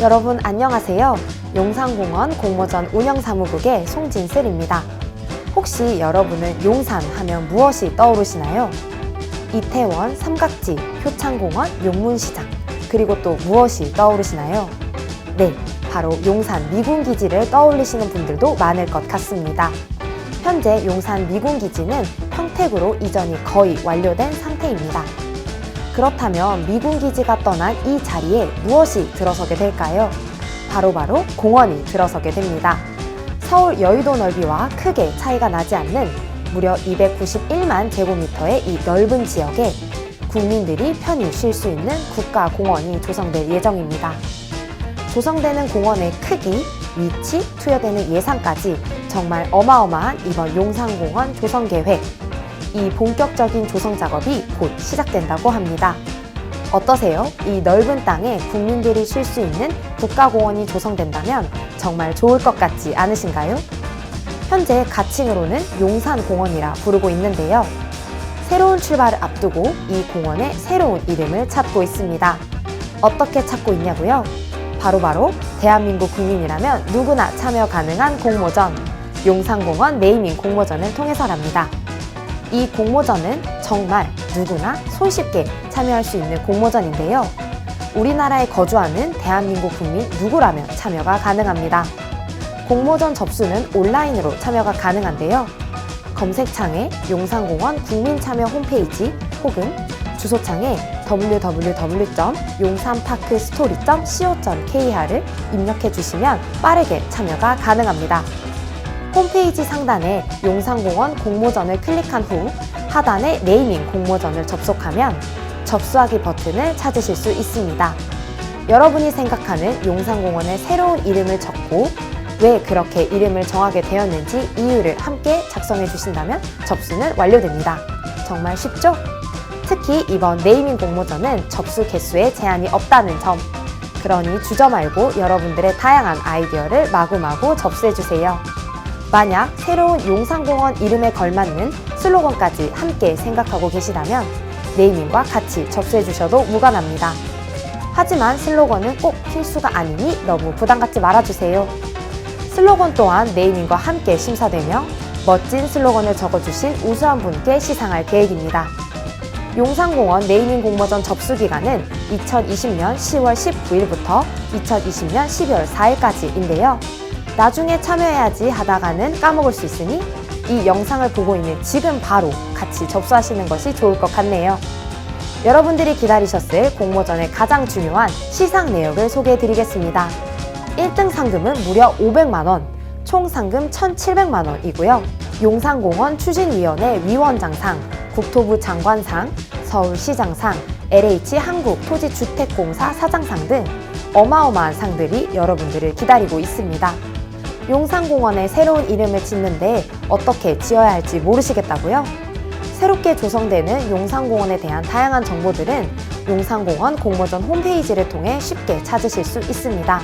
여러분 안녕하세요. 용산공원 공모전 운영사무국의 송진슬입니다. 혹시 여러분은 용산 하면 무엇이 떠오르시나요? 이태원, 삼각지, 효창공원, 용문시장, 그리고 또 무엇이 떠오르시나요? 네, 바로 용산 미군기지를 떠올리시는 분들도 많을 것 같습니다. 현재 용산 미군기지는 평택으로 이전이 거의 완료된 상태입니다. 그렇다면 미군 기지가 떠난 이 자리에 무엇이 들어서게 될까요? 바로 바로 공원이 들어서게 됩니다. 서울 여의도 넓이와 크게 차이가 나지 않는 무려 291만 제곱미터의 이 넓은 지역에 국민들이 편히 쉴 수 있는 국가공원이 조성될 예정입니다. 조성되는 공원의 크기, 위치, 투여되는 예산까지 정말 어마어마한 이번 용산공원 조성 계획. 이 본격적인 조성 작업이 곧 시작된다고 합니다. 어떠세요? 이 넓은 땅에 국민들이 쉴 수 있는 국가공원이 조성된다면 정말 좋을 것 같지 않으신가요? 현재 가칭으로는 용산공원이라 부르고 있는데요. 새로운 출발을 앞두고 이 공원의 새로운 이름을 찾고 있습니다. 어떻게 찾고 있냐고요? 바로바로 대한민국 국민이라면 누구나 참여 가능한 공모전, 용산공원 네이밍 공모전을 통해서랍니다. 이 공모전은 정말 누구나 손쉽게 참여할 수 있는 공모전인데요. 우리나라에 거주하는 대한민국 국민 누구라면 참여가 가능합니다. 공모전 접수는 온라인으로 참여가 가능한데요. 검색창에 용산공원 국민참여 홈페이지 혹은 주소창에 www.용산파크스토리.co.kr을 입력해 주시면 빠르게 참여가 가능합니다. 홈페이지 상단에 용산공원 공모전을 클릭한 후 하단에 네이밍 공모전을 접속하면 접수하기 버튼을 찾으실 수 있습니다. 여러분이 생각하는 용산공원의 새로운 이름을 적고 왜 그렇게 이름을 정하게 되었는지 이유를 함께 작성해 주신다면 접수는 완료됩니다. 정말 쉽죠? 특히 이번 네이밍 공모전은 접수 개수에 제한이 없다는 점. 그러니 주저 말고 여러분들의 다양한 아이디어를 마구마구 접수해 주세요. 만약 새로운 용산공원 이름에 걸맞는 슬로건까지 함께 생각하고 계시다면 네이밍과 같이 접수해 주셔도 무관합니다. 하지만 슬로건은 꼭 필수가 아니니 너무 부담 갖지 말아주세요. 슬로건 또한 네이밍과 함께 심사되며 멋진 슬로건을 적어주신 우수한 분께 시상할 계획입니다. 용산공원 네이밍 공모전 접수 기간은 2020년 10월 19일부터 2020년 12월 4일까지인데요. 나중에 참여해야지 하다가는 까먹을 수 있으니 이 영상을 보고 있는 지금 바로 같이 접수하시는 것이 좋을 것 같네요. 여러분들이 기다리셨을 공모전의 가장 중요한 시상 내역을 소개해 드리겠습니다. 1등 상금은 무려 500만원, 총 상금 1,700만원이고요. 용산공원 추진위원회 위원장상, 국토부 장관상, 서울시장상, LH 한국토지주택공사 사장상 등 어마어마한 상들이 여러분들을 기다리고 있습니다. 용산공원의 새로운 이름을 짓는데 어떻게 지어야 할지 모르시겠다고요? 새롭게 조성되는 용산공원에 대한 다양한 정보들은 용산공원 공모전 홈페이지를 통해 쉽게 찾으실 수 있습니다.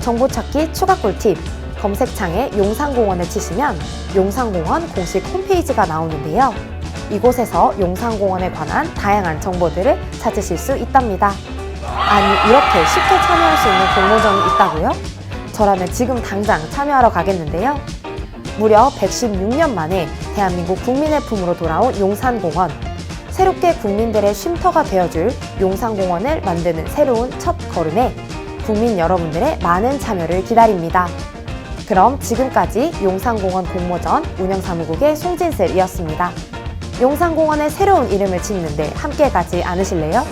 정보 찾기 추가 꿀팁 검색창에 용산공원을 치시면 용산공원 공식 홈페이지가 나오는데요. 이곳에서 용산공원에 관한 다양한 정보들을 찾으실 수 있답니다. 아니 이렇게 쉽게 참여할 수 있는 공모전이 있다고요? 저라면 지금 당장 참여하러 가겠는데요. 무려 116년 만에 대한민국 국민의 품으로 돌아온 용산공원. 새롭게 국민들의 쉼터가 되어줄 용산공원을 만드는 새로운 첫 걸음에 국민 여러분들의 많은 참여를 기다립니다. 그럼 지금까지 용산공원 공모전 운영사무국의 송진슬이었습니다. 용산공원의 새로운 이름을 짓는데 함께 가지 않으실래요?